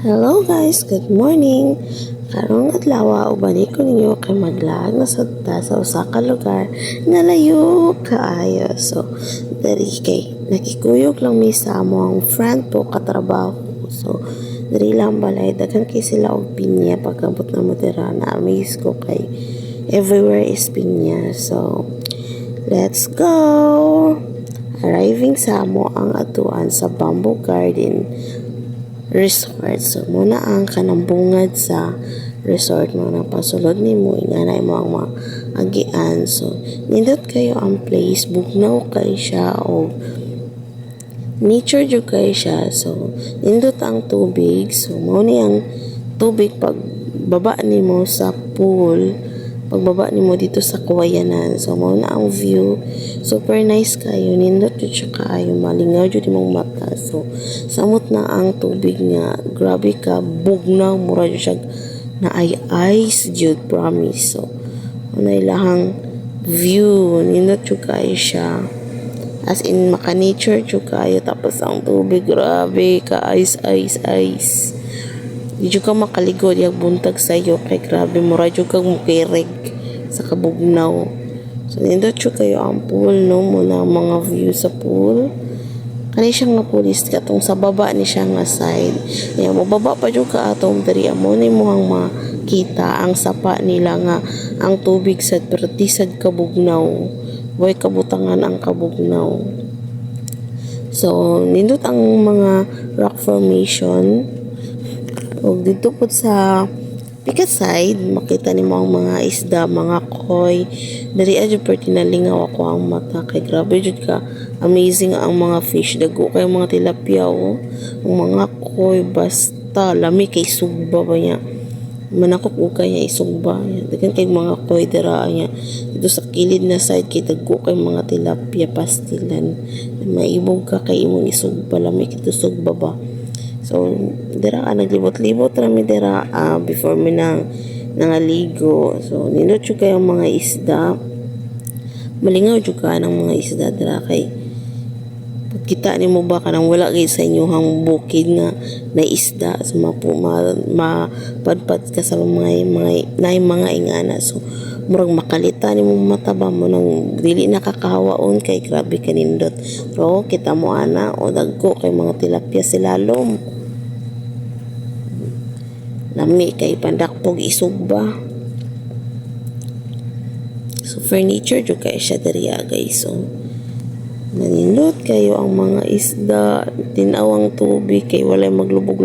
Hello guys, good morning. Karong adlaw ubani ko ninyo kay maglaag na sadta sa usa ka lugar nga layo kaayo. So, diri kay nakikuyog lang mi sa amo ang friend po katrabaho. So, diri lang balay daghan kay sila og pinya pagkabot na mo dira na amaze ko kay everywhere is pinya. So, let's go. Arriving sa amo ang atuan sa Bamboo Garden resort. So, muna ang kanambungad sa resort mo na pasulod ni mo ingana mo ang mga agian. So, nindot kayo ang place, bugnaw kay siya o nature jud kay siya. So, nindot ang tubig. So, mo ni ang tubig pag baba ni mo sa pool pagbaba ni mo dito sa Kawayanan. So, mo na ang view. Super nice kayo. Nindot jud siya kaayo. Malingaw jud imong mata. So, samot na ang tubig nga. Grabe ka. Bugnaw. Mura jud siya na ay ice jud. Promise. So, ano ilahang view. Nindot jud kayo siya. As in, maka-nature jud kayo. Tapos ang tubig. Grabe ka. Ice, ice, ice. Di ka makaligo diag buntag sayo kay grabe mura jud kag mukirig sa kabugnaw. So nindot kayo ang pool no ang mga view sa pool. Kani siya nga pulis katong sa baba ni siya nga side. Ya mo baba pa jud ka atong diri amo ni mo ang makita ang sapa nila nga ang tubig sa pertisad kabugnaw. Boy kabutangan ang kabugnaw. So, nindot ang mga rock formation ug dito po sa pikat side makita nimo ang mga isda mga koy. Diri adyo per tinalingaw ako ang mata. Kay grabe jud ka. Amazing ang mga fish. Dago kay mga tilapia oh. ang mga koy basta. Lami kay sugba ba niya? Manakop ukay niya isugba dagan kay mga koy dira niya. Dito sa kilid na side kay dago kay mga tilapia pastilan. Maibog ka kay imong isugba. Lami kay sugba ba So, dira ka naglibot-libot rami dira uh, before mi nang nangaligo. So, jud kayo mga isda. Malingaw jud ka ng mga isda dira kay pagkita nimo ba kanang wala kay sa inyohang bukid nga na isda so mapu ma, mapadpad ka sa mga mga na mga ingana so murag makalita ni mo mataba mo nang dili nakakahawaon kay grabe kanindot pero kita mo ana o dagko kay mga tilapia sila lom lami kay pandakpog isugba. So furniture jud kay siya diri guys so nanindot kayo ang mga isda tinawang tubig kay walay maglubog-lubog